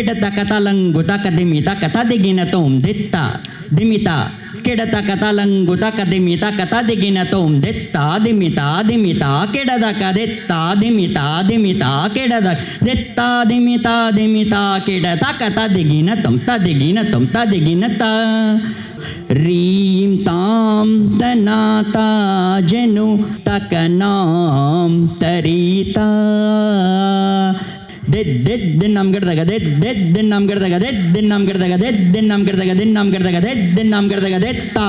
దిమిత కిడత కథలంగుత కదిమిత కథ దిగిన తోం దిత్త దిమిత కిడత కథలంగుత కదిమిత కథ దిగిన తోం దిత్త దిమిత దిమిత కిడద కదిత్త దిమిత దిమిత కిడద దిత్త దిమిత దిమిత కిడత కథ దిగిన తొం త దిగిన తొం త டெட் டெட் தென் நாம் கெடுதக டெட் டெட் தென் நாம் கெடுதக டெட் தென் நாம் கெடுதக டெட் தென் நாம் கெடுதக தென் நாம் கெடுதக டெட் தென் நாம் கெடுதக டெட்டா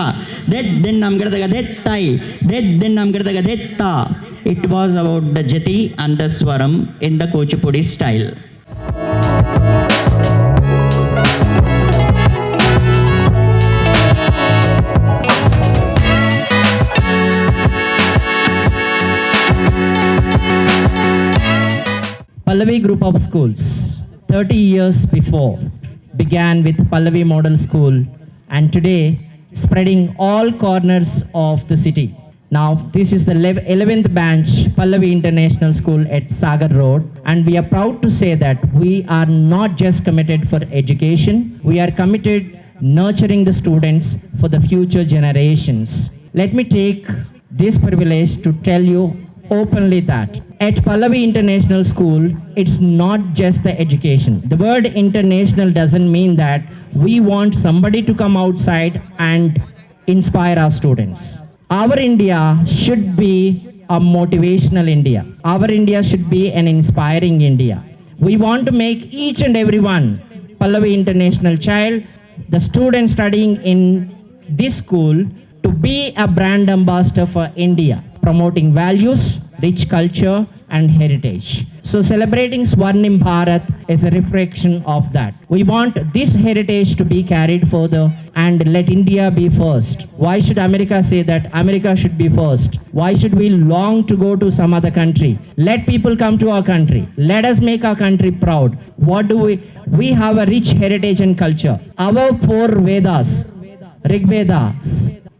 டெட் தென் நாம் கெடுதக டெட்டை டெட் தென் நாம் கெடுதக theta it was about the jathi and the swaram in the Kuchipudi style Pallavi Group of Schools, 30 years before, began with Pallavi Model School and today spreading all corners of the city. Now, this is the 11th branch Pallavi International School at Sagar Road, and we are proud to say that we are not just committed for education, we are committed nurturing the students for the future generations. Let me take this privilege to tell you openly that at Pallavi International School, it's not just the education. The word international doesn't mean that we want somebody to come outside and inspire our students. Our India should be a motivational India. Our India should be an inspiring India. We want to make each and every one Pallavi International child, the student studying in this school, to be a brand ambassador for India, promoting values, rich culture, and heritage. So, celebrating Swarnim Bharat is a reflection of that. We want this heritage to be carried further and let India be first. Why should America say that America should be first? Why should we long to go to some other country? Let people come to our country. Let us make our country proud. What do we? We have a rich heritage and culture. Our four Vedas, Rig Veda,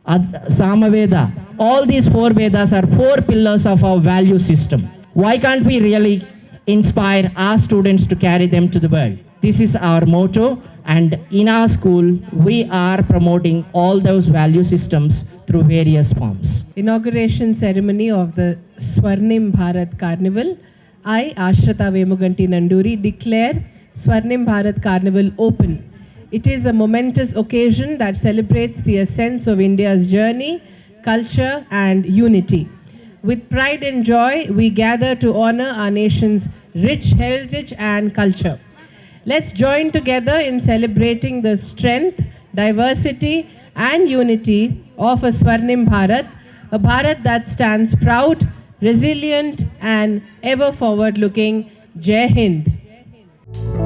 Ad- Samaveda, all these four Vedas are four pillars of our value system. Why can't we really inspire our students to carry them to the world? This is our motto, and in our school, we are promoting all those value systems through various forms. inauguration ceremony of the Swarnim Bharat Carnival, I, Ashrata Vemuganti Nanduri, declare Swarnim Bharat Carnival open. It is a momentous occasion that celebrates the essence of India's journey, culture, and unity. With pride and joy, we gather to honor our nation's rich heritage and culture. Let's join together in celebrating the strength, diversity, and unity of a Swarnim Bharat, a Bharat that stands proud, resilient, and ever forward looking. Jai Hind. ఒక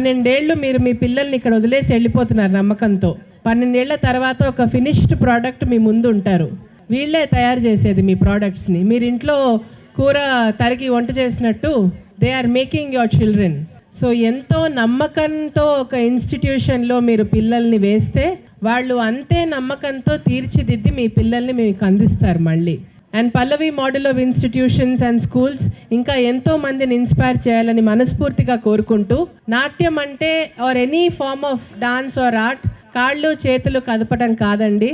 పన్నెండేళ్ళు మీరు మీ పిల్లల్ని ఇక్కడ వదిలేసి వెళ్ళిపోతున్నారు నమ్మకంతో. పన్నెండేళ్ళ తర్వాత ఒక ఫినిష్డ్ ప్రోడక్ట్ మీ ముందు ఉంటారు. వీళ్ళే తయారు చేసేది మీ ప్రోడక్ట్స్ని మీరు ఇంట్లో కూర తరిగి వంట చేసినట్టు they are making your children so ఎంతో నమ్మకంతో ఒక ఇన్స్టిట్యూషన్లో మీరు పిల్లల్ని వేస్తే వాళ్ళు అంతే నమ్మకంతో తీర్చిదిద్ది మీ పిల్లల్ని మీకు అందిస్తారు మళ్ళీ. And Pallavi model of institutions and schools ఇంకా ఎంతో మందిని ఇన్స్పైర్ చేయాలని మనస్ఫూర్తిగా కోరుకుంటూ నాట్యం అంటే or any form of dance or art కాళ్ళు చేతులు కదపడం కాదండి.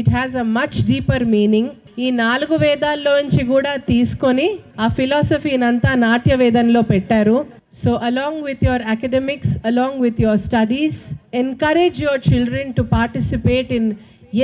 It has a much deeper meaning ఈ నాలుగు వేదాల్లోంచి కూడా తీసుకొని ఆ ఫిలాసఫీనంతా నాట్య వేదంలో పెట్టారు. So along with your academics along with your studies encourage your children to participate in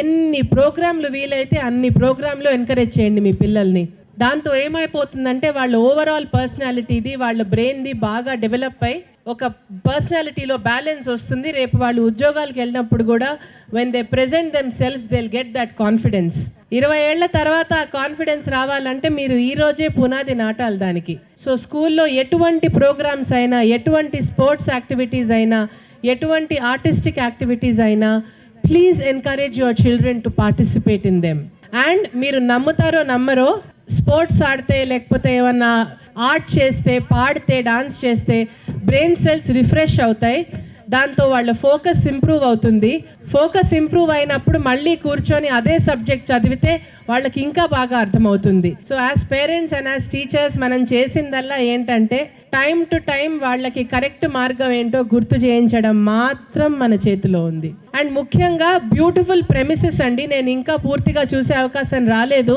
ఎన్ని ప్రోగ్రాంలు వీలైతే అన్ని ప్రోగ్రాంలు ఎంకరేజ్ చేయండి మీ పిల్లల్ని. దాంతో ఏమైపోతుందంటే వాళ్ళ ఓవరాల్ పర్సనాలిటీది వాళ్ళ బ్రెయిన్ది బాగా డెవలప్ అయ్యి ఒక పర్సనాలిటీలో బ్యాలెన్స్ వస్తుంది. రేపు వాళ్ళు ఉద్యోగాలకు వెళ్ళినప్పుడు కూడా when they present them selfs they'll get that confidence ఇరవై ఏళ్ళ తర్వాత ఆ కాన్ఫిడెన్స్ రావాలంటే మీరు ఈ రోజే పునాది నాటాలి దానికి. సో స్కూల్లో ఎటువంటి ప్రోగ్రామ్స్ అయినా ఎటువంటి స్పోర్ట్స్ యాక్టివిటీస్ అయినా ఎటువంటి ఆర్టిస్టిక్ యాక్టివిటీస్ అయినా please encourage your children to participate in them and మీరు నమ్ముతారో నమ్మరో స్పోర్ట్స్ ఆడితే లేకపోతే ఏమన్నా ఆర్ట్ చేస్తే పాడితే డాన్స్ చేస్తే బ్రెయిన్ సెల్స్ రిఫ్రెష్ అవుతాయి. దాంతో వాళ్ళ ఫోకస్ ఇంప్రూవ్ అవుతుంది. ఫోకస్ ఇంప్రూవ్ అయినప్పుడు మళ్ళీ కూర్చొని అదే సబ్జెక్ట్ చదివితే వాళ్ళకి ఇంకా బాగా అర్థమవుతుంది. So as parents and as teachers మనం చేసిందల్లా ఏంటంటే టైం టు టైం వాళ్ళకి కరెక్ట్ మార్గం ఏంటో గుర్తు చేయించడం మాత్రం మన చేతిలో ఉంది. అండ్ ముఖ్యంగా బ్యూటిఫుల్ ప్రెమిసెస్ అండి. నేను ఇంకా పూర్తిగా చూసే అవకాశం రాలేదు.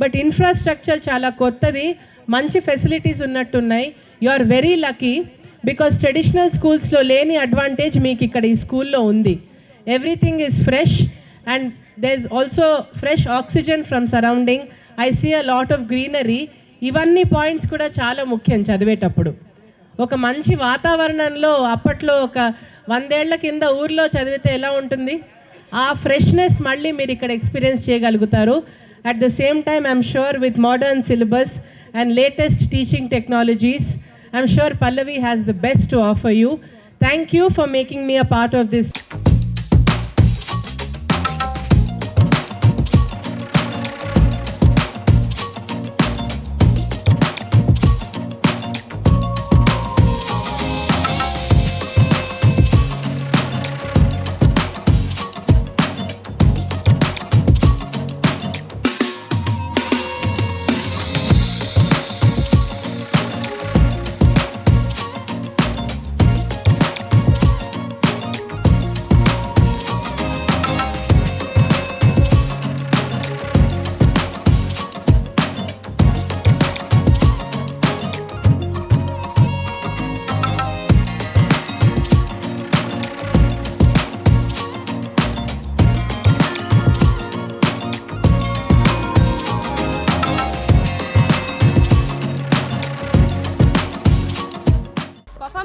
బట్ ఇన్ఫ్రాస్ట్రక్చర్ చాలా కొత్తది. మంచి ఫెసిలిటీస్ ఉన్నట్టున్నాయి. You are very lucky because traditional స్కూల్స్లో లేని అడ్వాంటేజ్ మీకు ఇక్కడ ఈ స్కూల్లో ఉంది. Everything is fresh and there is also fresh oxygen from surrounding I see a lot of greenery ఇవన్నీ పాయింట్స్ కూడా చాలా ముఖ్యం చదివేటప్పుడు. ఒక మంచి వాతావరణంలో అప్పట్లో ఒక వందేళ్ళ కింద ఊర్లో చదివితే ఎలా ఉంటుంది? ఆ ఫ్రెష్నెస్ మళ్ళీ మీరు ఇక్కడ ఎక్స్పీరియన్స్ చేయగలుగుతారు. At the same time I'm sure with modern syllabus and latest teaching technologies I'm sure Pallavi has the best to offer you thank you for making me a part of this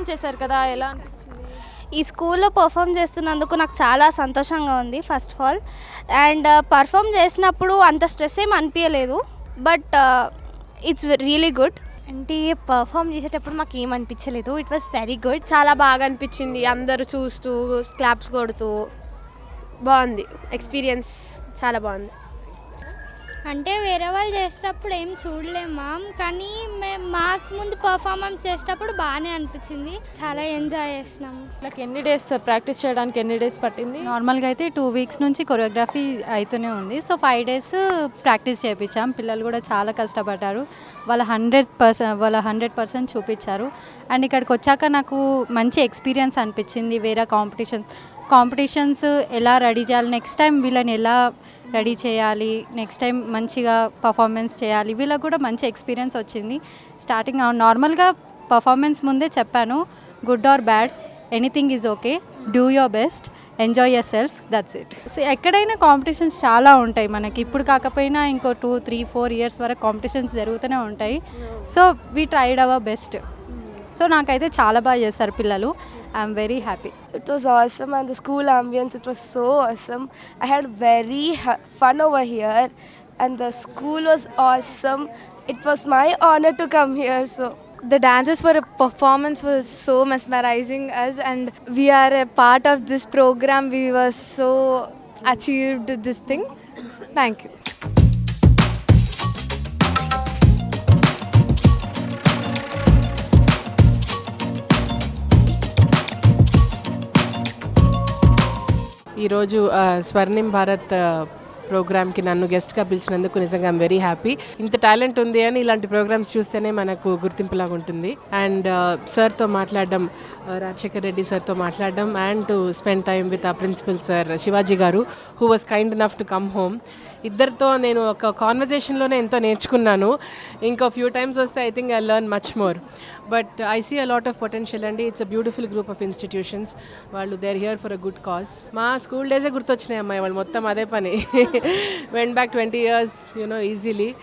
perform చేశారు కదా ఎలా అనిపించింది? ఈ స్కూల్లో perform చేస్తున్నందుకు నాకు చాలా సంతోషంగా ఉంది first of all. And perform చేసినప్పుడు అంత స్ట్రెస్ ఏం అనిపించలేదు బట్ ఇట్స్ రియలీ గుడ్ అంటే పర్ఫామ్ చేసేటప్పుడు మాకు ఏం అనిపించలేదు ఇట్ వాస్ వెరీ గుడ్ చాలా బాగా అనిపించింది అందరూ చూస్తూ క్లాప్స్ కొడుతూ. బాగుంది ఎక్స్పీరియన్స్ చాలా బాగుంది. అంటే వేరే వాళ్ళు చేసేటప్పుడు ఏం చూడలేం మ్యామ్ కానీ మేము మాకు ముందు పర్ఫార్మెన్స్ చేసేటప్పుడు బాగానే అనిపించింది. చాలా ఎంజాయ్ చేసినాము నాకు ఎన్ని డేస్ ప్రాక్టీస్ చేయడానికి ఎన్ని డేస్ పట్టింది? నార్మల్గా అయితే టూ వీక్స్ నుంచి కొరియోగ్రఫీ అవుతూనే ఉంది. సో ఫైవ్ డేస్ ప్రాక్టీస్ చేయించాం పిల్లలు కూడా చాలా కష్టపడ్డారు. వాళ్ళ హండ్రెడ్ పర్సెంట్ వాళ్ళ హండ్రెడ్ పర్సెంట్ చూపించారు. అండ్ ఇక్కడికి వచ్చాక నాకు మంచి ఎక్స్పీరియన్స్ అనిపించింది. వేరే కాంపిటీషన్ కాంపిటీషన్స్ ఎలా రెడీ చేయాలి నెక్స్ట్ టైం వీళ్ళని ఎలా రెడీ చేయాలి నెక్స్ట్ టైం మంచిగా పర్ఫార్మెన్స్ చేయాలి. వీళ్ళకి కూడా మంచి ఎక్స్పీరియన్స్ వచ్చింది. స్టార్టింగ్ నార్మల్గా పర్ఫార్మెన్స్ ముందే చెప్పాను good or bad anything is okay do your best enjoy your self that's it so ఎక్కడైనా కాంపిటీషన్స్ చాలా ఉంటాయి మనకి. ఇప్పుడు కాకపోయినా ఇంకో టూ త్రీ ఫోర్ ఇయర్స్ వరకు కాంపిటీషన్స్ జరుగుతూనే ఉంటాయి. So we tried our best so నాకైతే చాలా బాగా చేశారు పిల్లలు I'm very happy It was awesome, and the school ambience it was so awesome. I had very ha- fun over here, and the school was awesome. It was my honor to come here. So the dances for a performance was so mesmerizing us and we are a part of this program we were so achieved this thing thank you ఈరోజు స్వర్ణిమ్ స్వర్ణిం భారత్ ప్రోగ్రామ్కి నన్ను గెస్ట్గా పిలిచినందుకు నిజంగా I'm very happy. ఇంత talent ఉంది అని ఇలాంటి ప్రోగ్రామ్స్ చూస్తేనే మనకు గుర్తింపులాగా ఉంటుంది. అండ్ సార్తో మాట్లాడడం రాజశేఖర్ రెడ్డి సార్తో మాట్లాడడం and to spend time with ఆ principal sir Shivaji garu who was kind enough to come home. ఇద్దరితో నేను ఒక కాన్వర్జేషన్లోనే ఎంతో నేర్చుకున్నాను. ఇంకా ఫ్యూ టైమ్స్ వస్తే I think I learn much more but I see a lot of potential అండి it's a beautiful group of institutions వాళ్ళు they're here for a good cause మా స్కూల్ డేసే గుర్తొచ్చినాయి అమ్మాయి వాళ్ళు మొత్తం అదే పని. Went back twenty years you know easily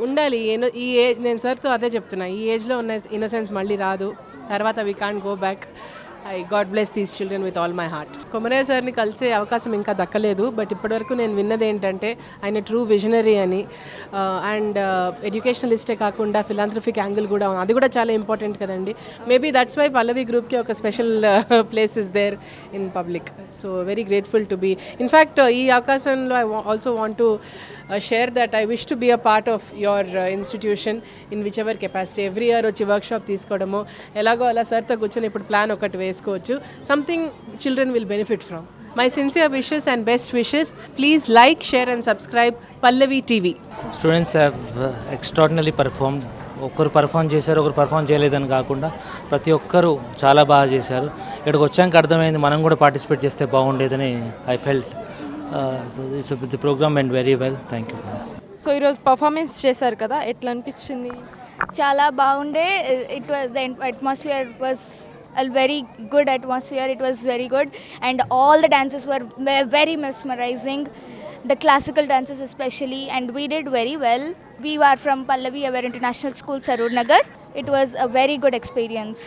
ఉండాలి. ఏనో- ఈ ఏజ్ నేను సార్తో అదే చెప్తున్నా. ఈ ఏజ్లో ఉన్న ఇన్నోసెన్స్ మళ్ళీ రాదు. తర్వాత we can't go back I God bless these children with all my heart. Komaraiah సార్ని కలిసే అవకాశం ఇంకా దక్కలేదు బట్ ఇప్పటివరకు నేను విన్నది ఏంటంటే ఆయన ట్రూ విజనరీ అని. అండ్ ఎడ్యుకేషనలిస్టే కాకుండా ఫిలాంథ్రఫిక్ యాంగిల్ కూడా అది కూడా చాలా ఇంపార్టెంట్ కదండి. మేబీ దట్స్ వై పల్లవి గ్రూప్కి ఒక special place is there in public so very grateful to be in fact ఈ అవకాశంలో I also want to share that I wish to be a part of your institution in which ever capacity every year వచ్చి workshop తీసుకోవడము ఎలాగో అలా సార్తో కూర్చొని ఇప్పుడు plan ఒకటి వేసుకోవచ్చు. Something children will benefit from my sincere wishes and best wishes please like share and subscribe Pallavi TV students have extraordinary perform ఒకరు పర్ఫామ్ చేశారు ఒకరు పర్ఫామ్ చేయలేదని కాకుండా ప్రతి ఒక్కరు చాలా బాగా చేశారు. ఇక్కడికి వచ్చాక అర్థమైంది మనం కూడా పార్టిసిపేట్ చేస్తే బాగుండేదని I felt programme and very well thank you so ఈరోజు పర్ఫార్మెన్స్ చేశారు కదా? ఎట్లా అనిపించింది? చాలా బాగుండే. It was atmosphere was very good atmosphere it was very good and all the dances were very mesmerising the classical dances especially and we did very well we from Pallavi our international school Saroor Nagar it was a very good experience